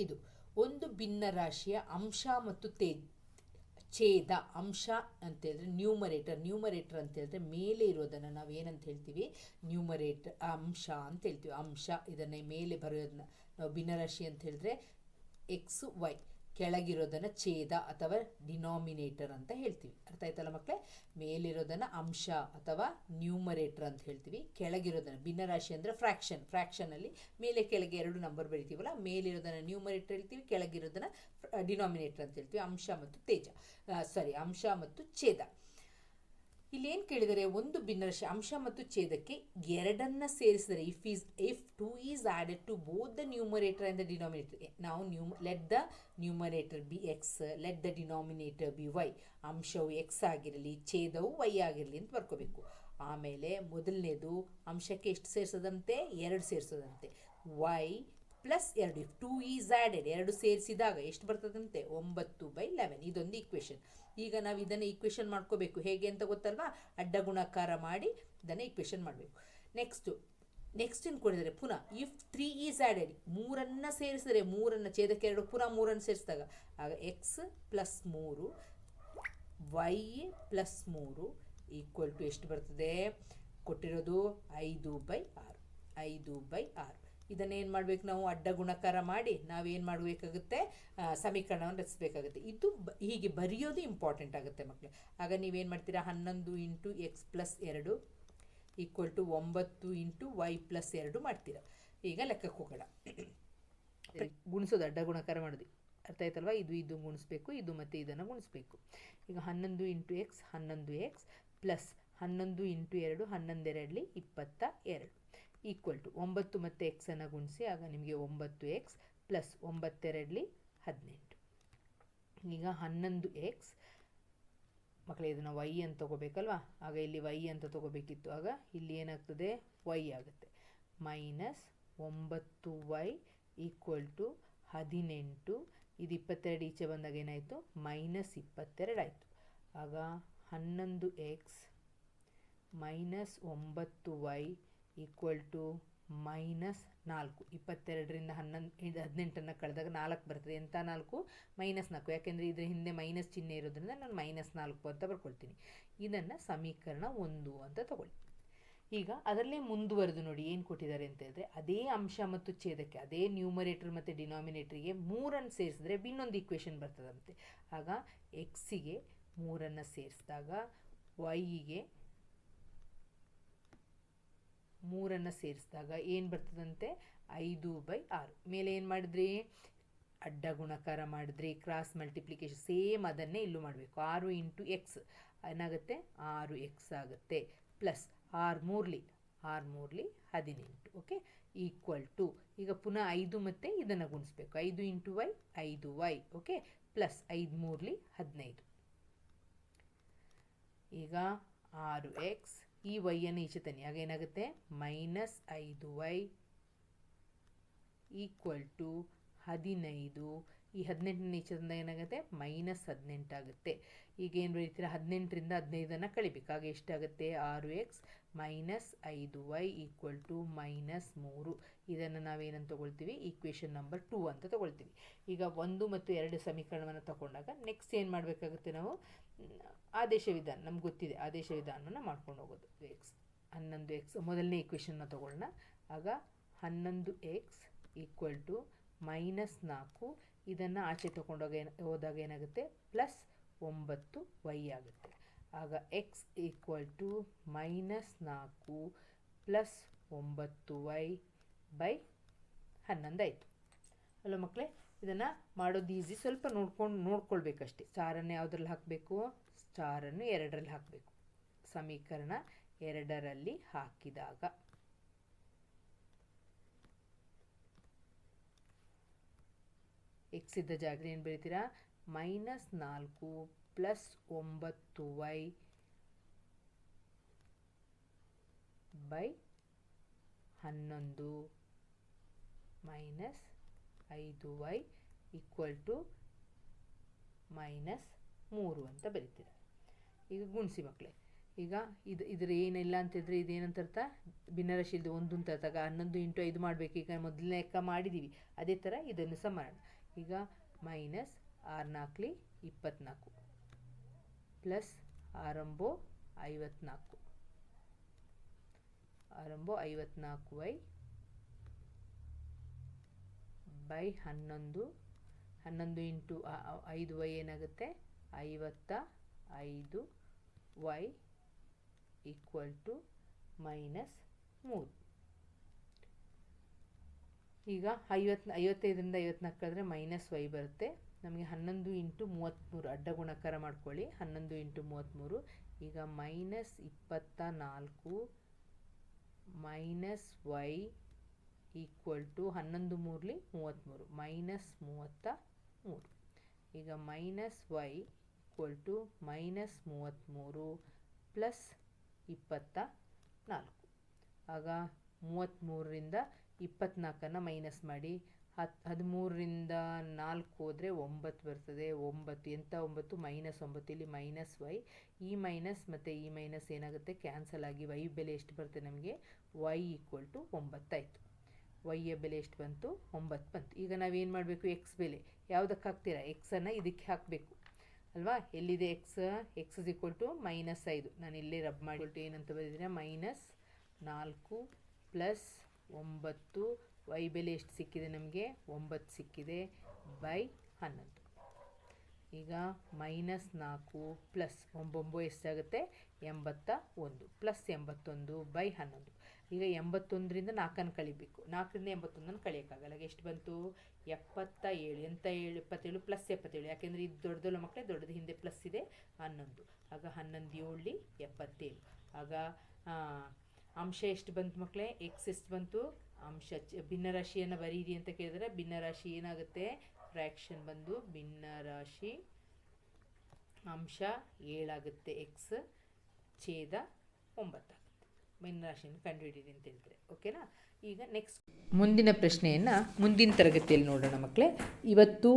ಇದು ಒಂದು ಭಿನ್ನರಾಶಿಯ ಅಂಶ ಮತ್ತು ತೇ, ಛೇದ ಅಂಶ ಅಂತೇಳಿದ್ರೆ ನ್ಯೂಮರೇಟರ್ ನ್ಯೂಮರೇಟರ್ ಅಂತ ಹೇಳಿದ್ರೆ ಮೇಲೆ ಇರೋದನ್ನು ನಾವು ಏನಂತ ಹೇಳ್ತೀವಿ? ನ್ಯೂಮರೇಟರ್ ಅಂಶ ಅಂತ ಹೇಳ್ತೀವಿ. ಅಂಶ ಇದನ್ನೇ ಮೇಲೆ ಬರೋದನ್ನ. ನಾವು ಭಿನ್ನರಾಶಿ ಅಂತ ಹೇಳಿದ್ರೆ ಎಕ್ಸ್ ವೈ ಕೆಳಗಿರೋದನ್ನು ಛೇದ ಅಥವಾ ಡಿನಾಮಿನೇಟರ್ ಅಂತ ಹೇಳ್ತೀವಿ. ಅರ್ಥ ಆಯ್ತಲ್ಲ ಮಕ್ಕಳೇ ಮೇಲಿರೋದನ್ನು ಅಂಶ ಅಥವಾ ನ್ಯೂಮರೇಟರ್ ಅಂತ ಹೇಳ್ತೀವಿ. ಕೆಳಗಿರೋದನ್ನು ಭಿನ್ನರಾಶಿ ಅಂದರೆ ಫ್ರ್ಯಾಕ್ಷನ್ ಫ್ರ್ಯಾಕ್ಷನಲ್ಲಿ ಮೇಲೆ ಕೆಳಗೆ ಎರಡು ನಂಬರ್ ಬರಿತೀವಲ್ಲ, ಮೇಲಿರೋದನ್ನು ನ್ಯೂಮರೇಟರ್ ಹೇಳ್ತೀವಿ, ಕೆಳಗಿರೋದನ್ನು ಡಿನಾಮಿನೇಟರ್ ಅಂತ ಹೇಳ್ತೀವಿ. ಅಂಶ ಮತ್ತು ತೇಜ ಸಾರಿ, ಅಂಶ ಮತ್ತು ಛೇದ. ಇಲ್ಲಿ ಏನು ಕೇಳಿದರೆ ಒಂದು ಭಿನ್ನರಾಶಿ ಅಂಶ ಮತ್ತು ಛೇದಕ್ಕೆ ಎರಡನ್ನು ಸೇರಿಸಿದರೆ if is if two is added to both the numerator and the denominator ನಾವು new let the numerator be x let the denominator be y ಅಂಶವು ಎಕ್ಸ್ ಆಗಿರಲಿ, ಛೇದವು ವೈ ಆಗಿರಲಿ ಅಂತ ಬರ್ಕೋಬೇಕು. ಆಮೇಲೆ ಮೊದಲನೇದು ಅಂಶಕ್ಕೆ ಎಷ್ಟು ಸೇರಿಸೋದಂತೆ? ಎರಡು ಸೇರಿಸೋದಂತೆ. ವೈ ಪ್ಲಸ್ ಎರಡು ಇಫ್ ಟೂ ಈಸ್ ಆ್ಯಡೆಡ್ ಎರಡು ಸೇರಿಸಿದಾಗ ಎಷ್ಟು ಬರ್ತದಂತೆ? ಒಂಬತ್ತು ಬೈ ಲೆವೆನ್ ಇದೊಂದು ಈಕ್ವೇಷನ್ ಈಗ ನಾವು ಇದನ್ನು ಈಕ್ವೇಷನ್ ಮಾಡ್ಕೋಬೇಕು. ಹೇಗೆ ಅಂತ ಗೊತ್ತಲ್ವಾ? ಅಡ್ಡ ಗುಣಾಕಾರ ಮಾಡಿ ಇದನ್ನು ಈಕ್ವೇಷನ್ ಮಾಡಬೇಕು. ನೆಕ್ಸ್ಟು ನೆಕ್ಸ್ಟ್ ಏನು ಕೊಡಿದರೆ? ಪುನಃ ಇಫ್ ತ್ರೀ ಈಸ್ ಆ್ಯಡೆಡ್ ಮೂರನ್ನು ಸೇರಿಸಿದರೆ ಮೂರನ್ನು ಛೇದಕ್ಕೆ ಎರಡು, ಪುನಃ ಮೂರನ್ನು ಸೇರಿಸಿದಾಗ, ಆಗ ಎಕ್ಸ್ ಪ್ಲಸ್ ಮೂರು ವೈ ಪ್ಲಸ್ ಮೂರು ಈಕ್ವಲ್ ಟು ಎಷ್ಟು ಬರ್ತದೆ? ಕೊಟ್ಟಿರೋದು ಐದು ಬೈ ಆರು. ಐದು ಬೈ ಆರು. ಇದನ್ನೇನು ಮಾಡಬೇಕು ನಾವು? ಅಡ್ಡ ಗುಣಕಾರ ಮಾಡಿ ನಾವೇನು ಮಾಡಬೇಕಾಗುತ್ತೆ? ಸಮೀಕರಣವನ್ನು ರಚಿಸಬೇಕಾಗುತ್ತೆ. ಇದು ಹೀಗೆ ಬರೆಯೋದು ಇಂಪಾರ್ಟೆಂಟ್ ಆಗುತ್ತೆ ಮಕ್ಕಳು ಆಗ ನೀವೇನು ಮಾಡ್ತೀರಾ? ಹನ್ನೊಂದು ಇಂಟು ಎಕ್ಸ್ ಪ್ಲಸ್ ಎರಡು ಈಕ್ವಲ್ ಟು ಒಂಬತ್ತು ಇಂಟು ವೈ ಪ್ಲಸ್ ಎರಡು ಮಾಡ್ತೀರಾ. ಈಗ ಲೆಕ್ಕಕ್ಕೆ ಹೋಗೋಣ. ಗುಣಿಸೋದು, ಅಡ್ಡ ಗುಣಕಾರ ಮಾಡೋದು. ಅರ್ಥ ಆಯ್ತಲ್ವಾ? ಇದು ಇದು ಗುಣಿಸ್ಬೇಕು, ಇದು ಮತ್ತು ಇದನ್ನು ಗುಣಿಸ್ಬೇಕು. ಈಗ ಹನ್ನೊಂದು ಇಂಟು ಎಕ್ಸ್ ಹನ್ನೊಂದು ಎಕ್ಸ್ ಪ್ಲಸ್ ಹನ್ನೊಂದು ಇಂಟು ಎರಡು ಹನ್ನೊಂದೆರಡಲಿ ಇಪ್ಪತ್ತ ಎರಡು. ಈಕ್ವಲ್ ಟು ಒಂಬತ್ತು ಮತ್ತು ಎಕ್ಸನ್ನು ಗುಣಿಸಿ, ಆಗ ನಿಮಗೆ ಒಂಬತ್ತು ಎಕ್ಸ್ ಪ್ಲಸ್ ಒಂಬತ್ತೆರಡಲಿ ಹದಿನೆಂಟು. ಈಗ ಹನ್ನೊಂದು ಎಕ್ಸ್ ಮಕ್ಕಳೇ ಇದನ್ನು ವೈ ಅಂತ ತೊಗೋಬೇಕಲ್ವಾ? ಆಗ ಇಲ್ಲಿ ವೈ ಅಂತ ತೊಗೋಬೇಕಿತ್ತು. ಆಗ ಇಲ್ಲಿ ಏನಾಗ್ತದೆ? ವೈ ಆಗುತ್ತೆ. ಮೈನಸ್ ಒಂಬತ್ತು ವೈ ಈಕ್ವಲ್ ಟು ಹದಿನೆಂಟು. ಇದು ಇಪ್ಪತ್ತೆರಡು ಈಚೆ ಬಂದಾಗ ಏನಾಯಿತು? ಮೈನಸ್ ಇಪ್ಪತ್ತೆರಡು ಆಯಿತು. ಆಗ ಹನ್ನೊಂದು ಎಕ್ಸ್ ಮೈನಸ್ ಒಂಬತ್ತು ವೈ ಈಕ್ವಲ್ ಟು ಮೈನಸ್ ನಾಲ್ಕು. ಇಪ್ಪತ್ತೆರಡರಿಂದ ಹನ್ನೊಂದು ಹದಿನೆಂಟನ್ನು ಕಳೆದಾಗ ನಾಲ್ಕು ಬರ್ತದೆ. ಎಂಥ ನಾಲ್ಕು? ಮೈನಸ್ ನಾಲ್ಕು. ಯಾಕೆಂದರೆ ಇದರ ಹಿಂದೆ ಮೈನಸ್ ಚಿಹ್ನೆ ಇರೋದ್ರಿಂದ ನಾನು ಮೈನಸ್ ನಾಲ್ಕು ಅಂತ ಬರ್ಕೊಳ್ತೀನಿ. ಇದನ್ನು ಸಮೀಕರಣ ಒಂದು ಅಂತ ತಗೊಳ್ಳಿ. ಈಗ ಅದರಲ್ಲೇ ಮುಂದುವರೆದು ನೋಡಿ, ಏನು ಕೊಟ್ಟಿದ್ದಾರೆ ಅಂತ ಹೇಳಿದ್ರೆ, ಅದೇ ಅಂಶ ಮತ್ತು ಛೇದಕ್ಕೆ, ಅದೇ ನ್ಯೂಮರೇಟರ್ ಮತ್ತು ಡಿನಾಮಿನೇಟ್ರಿಗೆ ಮೂರನ್ನು ಸೇರಿಸಿದ್ರೆ ಇನ್ನೊಂದು ಈಕ್ವೇಷನ್ ಬರ್ತದಂತೆ. ಆಗ ಎಕ್ಸಿಗೆ ಮೂರನ್ನು ಸೇರಿಸಿದಾಗ ವೈಗೆ ಮೂರನ್ನು ಸೇರಿಸಿದಾಗ ಏನು ಬರ್ತದಂತೆ? ಐದು ಬೈ ಆರು. ಮೇಲೆ ಏನು ಮಾಡಿದ್ರಿ? ಅಡ್ಡ ಗುಣಕಾರ ಮಾಡಿದ್ರಿ ಕ್ರಾಸ್ ಮಲ್ಟಿಪ್ಲಿಕೇಶನ್ ಸೇಮ್ ಅದನ್ನೇ ಇಲ್ಲೂ ಮಾಡಬೇಕು. ಆರು ಇಂಟು ಎಕ್ಸ್ ಏನಾಗುತ್ತೆ? ಆರು ಎಕ್ಸ್ ಆಗುತ್ತೆ. ಪ್ಲಸ್ ಆರು ಮೂರ್ಲಿ ಆರು ಮೂರ್ಲಿ ಹದಿನೆಂಟು ಓಕೆ ಈಕ್ವಲ್ ಟು ಈಗ ಪುನಃ ಐದು ಮತ್ತು ಇದನ್ನು ಗುಣಿಸ್ಬೇಕು. ಐದು ಇಂಟು ವೈ ಐದು ವೈ ಓಕೆ ಪ್ಲಸ್ ಐದು ಮೂರ್ಲಿ ಹದಿನೈದು. ಈಗ ಆರು ಎಕ್ಸ್ ಈ ವೈಯನ್ನು ಈಚೆ ತನ್ನಿ ಆಗ ಏನಾಗುತ್ತೆ? ಮೈನಸ್ ಐದು ವೈ ಈಕ್ವಲ್ ಟು ಹದಿನೈದು ಈ ಹದಿನೆಂಟನೇ ನೀಚದಿಂದ ಏನಾಗುತ್ತೆ? ಮೈನಸ್ ಹದಿನೆಂಟಾಗುತ್ತೆ ಈಗ ಏನು ಬರೀತೀರಾ? ಹದಿನೆಂಟರಿಂದ ಹದಿನೈದನ್ನು ಕಳಿಬೇಕಾಗ ಎಷ್ಟಾಗುತ್ತೆ? ಆರು ಎಕ್ಸ್ ಮೈನಸ್ ಐದು ವೈ ಈಕ್ವಲ್ ಟು ಮೈನಸ್ ಮೂರು. ಇದನ್ನು ನಾವೇನಂತ ತೊಗೊಳ್ತೀವಿ? ಈಕ್ವೇಷನ್ ನಂಬರ್ ಟೂ ಅಂತ ತೊಗೊಳ್ತೀವಿ. ಈಗ ಒಂದು ಮತ್ತು ಎರಡು ಸಮೀಕರಣವನ್ನು ತಗೊಂಡಾಗ ನೆಕ್ಸ್ಟ್ ಏನು ಮಾಡಬೇಕಾಗುತ್ತೆ ನಾವು? ಆದೇಶ ವಿಧಾನ. ನಮ್ಗೆ ಗೊತ್ತಿದೆ. ಆದೇಶ ವಿಧಾನವನ್ನು ಮಾಡ್ಕೊಂಡು ಹೋಗೋದು. ಎಕ್ಸ್ ಹನ್ನೊಂದು ಎಕ್ಸ್. ಮೊದಲನೇ ಈಕ್ವೇಷನ್ನ ತೊಗೊಳ್ಳೋಣ. ಆಗ ಹನ್ನೊಂದು ಎಕ್ಸ್ ಈಕ್ವಲ್ ಟು ಮೈನಸ್ ನಾಲ್ಕು, ಇದನ್ನು ಆಚೆ ತೊಗೊಂಡೋಗ ಏನು, ಹೋದಾಗ ಏನಾಗುತ್ತೆ? ಪ್ಲಸ್ ಒಂಬತ್ತು ವೈ ಆಗುತ್ತೆ. ಆಗ ಎಕ್ಸ್ ಈಕ್ವಲ್ ಟು ಮೈನಸ್ ನಾಲ್ಕು ಪ್ಲಸ್ ಒಂಬತ್ತು ವೈ ಬೈ ಹನ್ನೊಂದು ಆಯಿತು. ಅಲ್ಲ ಮಕ್ಕಳೇ ಇದನ್ನು ಮಾಡೋದು ಈಸಿ ಸ್ವಲ್ಪ ನೋಡ್ಕೊಂಡು, ನೋಡ್ಕೊಳ್ಬೇಕಷ್ಟೆ. ಸ್ಟಾರನ್ನು ಯಾವುದ್ರಲ್ಲಿ ಹಾಕಬೇಕು? ಸ್ಟಾರನ್ನು ಎರಡರಲ್ಲಿ ಹಾಕಬೇಕು. ಸಮೀಕರಣ ಎರಡರಲ್ಲಿ ಹಾಕಿದಾಗ. ಎಕ್ಸ್ ಇದ್ದ ಜಾಗದಲ್ಲಿ ಏನು ಬರೀತೀರಾ ಮೈನಸ್ ನಾಲ್ಕು ಪ್ಲಸ್ ಒಂಬತ್ತು ವೈ ಬೈ ಹನ್ನೊಂದು ಮೈನಸ್ ಐದು ವೈ ಈಕ್ವಲ್ ಟು ಮೈನಸ್ ಮೂರು ಅಂತ ಬರೀತೀರ ಈಗ ಗುಣಿಸಿ ಮಕ್ಕಳೇ ಈಗ ಇದು ಇದ್ರ ಏನಿಲ್ಲ ಅಂತಿದ್ರೆ ಇದೇನಂತ ಅರ್ಥ? ಭಿನ್ನರಾಶಿದು ಒಂದು ಅಂತ ಅರ್ಥ. ಹನ್ನೊಂದು ಇಂಟು ಐದು ಮಾಡಬೇಕು. ಈಗ ಮೊದಲನೇ ಲೆಕ್ಕ ಮಾಡಿದ್ದೀವಿ. ಅದೇ ಥರ ಇದನ್ನು ಸಹ ಮಾಡೋಣ. ಈಗ ಮೈನಸ್ ಆರು ನಾಲ್ಕಲಿ ಇಪ್ಪತ್ತ್ನಾಲ್ಕು ಪ್ಲಸ್ ಆರಂಭೋ ಐವತ್ನಾಲ್ಕು. ಆರಂಭೋ ಐವತ್ನಾಲ್ಕು ವೈ ಬೈ ಹನ್ನೊಂದು. ಹನ್ನೊಂದು ಇಂಟು ಐದು ವೈ ಏನಾಗುತ್ತೆ? ಐವತ್ತ ಐದು ವೈ ಈಕ್ವಲ್ ಟು ಮೈನಸ್ ಮೂರು. ಈಗ ಐವತ್ತು ಐವತ್ತೈದರಿಂದ ಐವತ್ನಾಲ್ಕು ಕಳೆದ್ರೆ ಮೈನಸ್ ವೈ ಬರುತ್ತೆ. ನಮಗೆ ಹನ್ನೊಂದು ಇಂಟು ಮೂವತ್ತ್ಮೂರು ಅಡ್ಡ ಗುಣಕಾರ ಮಾಡ್ಕೊಳ್ಳಿ. ಹನ್ನೊಂದು ಇಂಟು ಮೂವತ್ತ್ಮೂರು, ಈಗ ಮೈನಸ್ ಇಪ್ಪತ್ತ ನಾಲ್ಕು ಮೈನಸ್ ವೈ ಈಕ್ವಲ್ ಟು ಹನ್ನೊಂದು ಮೂರಲಿ ಮೂವತ್ತ್ಮೂರು ಮೈನಸ್ ಮೂವತ್ತ ಮೂರು. ಈಗ minus y equal to minus ಮೂವತ್ತ್ಮೂರು ಪ್ಲಸ್ ಇಪ್ಪತ್ತ ನಾಲ್ಕು ಆಗ ಮೂವತ್ತ್ಮೂರರಿಂದ ಇಪ್ಪತ್ತ್ನಾಲ್ಕನ್ನು ಮೈನಸ್ ಮಾಡಿ ಹತ್ತು ಹದಿಮೂರರಿಂದ ನಾಲ್ಕು ಹೋದರೆ ಒಂಬತ್ತು ಬರ್ತದೆ. ಒಂಬತ್ತು, ಎಂಥ ಒಂಬತ್ತು? ಮೈನಸ್ ಒಂಬತ್ತು. ಇಲ್ಲಿ ಮೈನಸ್ ವೈ ಈ ಮೈನಸ್ ಮತ್ತು ಈ ಮೈನಸ್ ಏನಾಗುತ್ತೆ? ಕ್ಯಾನ್ಸಲ್ ಆಗಿ ವೈ ಬೆಲೆ ಎಷ್ಟು ಬರುತ್ತೆ ನಮಗೆ? ವೈ ಈಕ್ವಲ್ ಟು ಒಂಬತ್ತಾಯಿತು. ವೈಯ ಬೆಲೆ ಎಷ್ಟು ಬಂತು? ಒಂಬತ್ತು ಬಂತು. ಈಗ ನಾವೇನು ಮಾಡಬೇಕು? ಎಕ್ಸ್ ಬೆಲೆ. ಯಾವುದಕ್ಕೆ ಹಾಕ್ತೀರಾ? ಎಕ್ಸನ್ನು ಇದಕ್ಕೆ ಹಾಕಬೇಕು. ಅಲ್ವಾ? ಎಲ್ಲಿದೆ X X is equal to minus ಐದು. ನಾನು ಇಲ್ಲೇ ರಬ್ ಮಾಡಿ. ಏನಂತ ಬರೆದಿದ್ರೆ ಮೈನಸ್ ನಾಲ್ಕು ಪ್ಲಸ್ ಒಂಬತ್ತು. ವೈ ಬೆಲೆ ಎಷ್ಟು ಸಿಕ್ಕಿದೆ ನಮಗೆ? ಒಂಬತ್ತು ಸಿಕ್ಕಿದೆ ಬೈ ಹನ್ನೊಂದು. ಈಗ ಮೈನಸ್ ನಾಲ್ಕು ಪ್ಲಸ್ ಒಂಬೊಂಬು ಎಷ್ಟಾಗುತ್ತೆ ಎಂಬತ್ತ ಒಂದು. ಪ್ಲಸ್ ಎಂಬತ್ತೊಂದು ಬೈ ಹನ್ನೊಂದು. ಈಗ ಎಂಬತ್ತೊಂದರಿಂದ ನಾಲ್ಕನ್ನು ಕಳಿಬೇಕು. ನಾಲ್ಕರಿಂದ ಎಂಬತ್ತೊಂದನ್ನು ಕಳಿಯೋಕ್ಕಾಗಲ್ಲ. ಎಷ್ಟು ಬಂತು? ಎಪ್ಪತ್ತ ಏಳು ಎಂತ ಏಳು ಎಪ್ಪತ್ತೇಳು ಪ್ಲಸ್ ಎಪ್ಪತ್ತೇಳು. ಯಾಕೆಂದರೆ ಇದು ದೊಡ್ಡದಲ್ಲ ಮಕ್ಕಳೇ ದೊಡ್ಡದು ಹಿಂದೆ ಪ್ಲಸ್ ಇದೆ ಹನ್ನೊಂದು. ಆಗ ಹನ್ನೊಂದು ಏಳು ಎಪ್ಪತ್ತೇಳು. ಆಗ ಅಂಶ ಎಷ್ಟು ಬಂತು ಮಕ್ಕಳೇ ಎಕ್ಸ್ ಎಷ್ಟು ಬಂತು? ಅಂಶ ಭಿನ್ನರಾಶಿಯನ್ನು ಬರೀರಿ ಅಂತ ಕೇಳಿದ್ರೆ ಭಿನ್ನರಾಶಿ ಏನಾಗುತ್ತೆ? ಫ್ರ್ಯಾಕ್ಷನ್ ಬಂದು ಭಿನ್ನರಾಶಿ ಅಂಶ ಏಳಾಗುತ್ತೆ. ಎಕ್ಸ್ ಛೇದ ಒಂಬತ್ತಾಗುತ್ತೆ. ಭಿನ್ನರಾಶಿಯನ್ನು ಕಂಡುಹಿಡೀರಿ ಅಂತ ಹೇಳ್ತಾರೆ ಓಕೆನಾ ಈಗ ನೆಕ್ಸ್ಟ್ ಮುಂದಿನ ಪ್ರಶ್ನೆಯನ್ನು ಮುಂದಿನ ತರಗತಿಯಲ್ಲಿ ನೋಡೋಣ ಮಕ್ಕಳೇ ಇವತ್ತು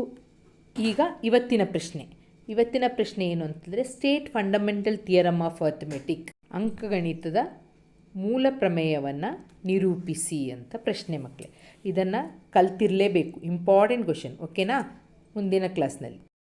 ಈಗ ಇವತ್ತಿನ ಪ್ರಶ್ನೆ. ಇವತ್ತಿನ ಪ್ರಶ್ನೆ ಏನು ಅಂತಂದರೆ state fundamental theorem of arithmetic ಅಂಕಗಣಿತದ ಮೂಲ ಪ್ರಮೇಯವನ್ನು ನಿರೂಪಿಸಿ ಅಂತ ಪ್ರಶ್ನೆ ಮಕ್ಕಳೇ ಇದನ್ನು ಕಲ್ತಿರಲೇಬೇಕು. ಇಂಪಾರ್ಟೆಂಟ್ ಕ್ವಶನ್ ಓಕೆನಾ ಮುಂದಿನ ಕ್ಲಾಸ್ನಲ್ಲಿ